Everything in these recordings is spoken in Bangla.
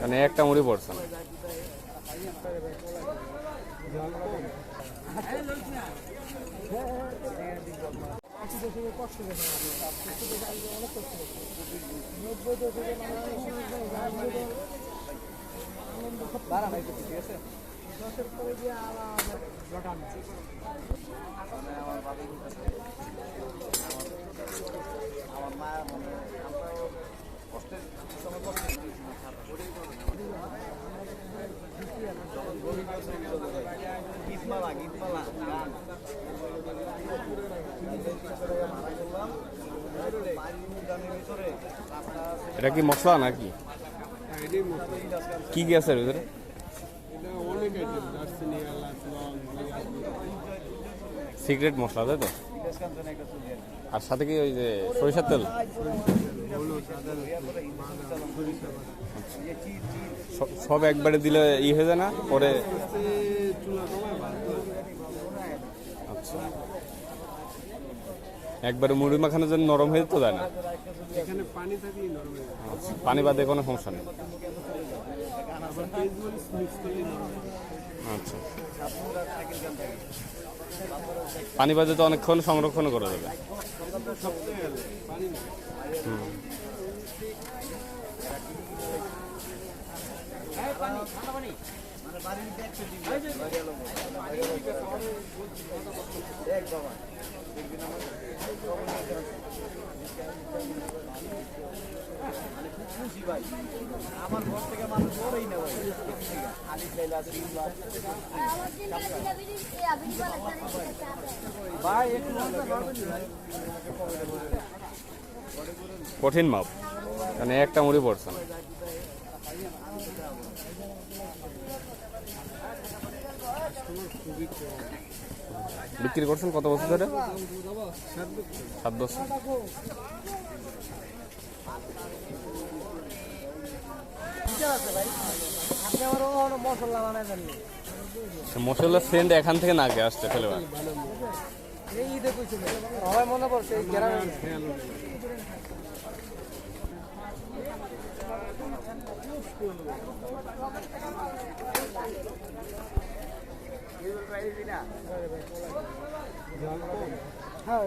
মানে একটা মুড়ি পড়ছে না। মানে আনন্দ ঠিক আছে গীতমালা গীতমালা গান মারা করলাম ভিতরে এটা কি মশলা নাকি? কি কি আছে সিক্রেট মশলা তাই তো? আর সাথে কি ওই যে সরিষার তেল? সব একবারে দিলে ই হয়ে যায় না? পরে আচ্ছা। একবারে মুড়ি মাখানোর জন্য নরম হয়ে তো যায় না। আচ্ছা পানি বাদে কোনো সমস্যা নেই। আচ্ছা। পানি বাদে তো অনেকক্ষণ সংরক্ষণ করা যাবে। খুশি ভাই। আমার ঘর থেকে মানুষ না ভাই। ভাই? কঠিন মাপ। মানে একটা মুড়ি পড়ছে না। বিক্রি করছেন কত বছর ধরে? সাত বছর আপনি আমার মশলা বানাই দেননি মশলার সেন্ট এখান থেকে নাকে আসছে ফেলে এই ঈদে সবাই মনে পড়ছে এই গ্রামে হ্যাঁ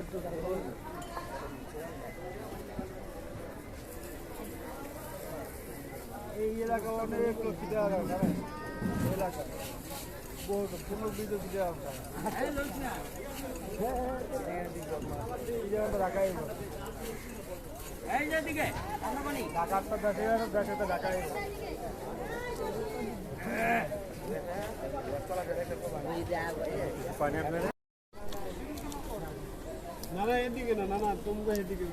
এই এলাকা অনেক লোক খিদে এলাকা না। না এদিকে না না না তোমরা এদিকে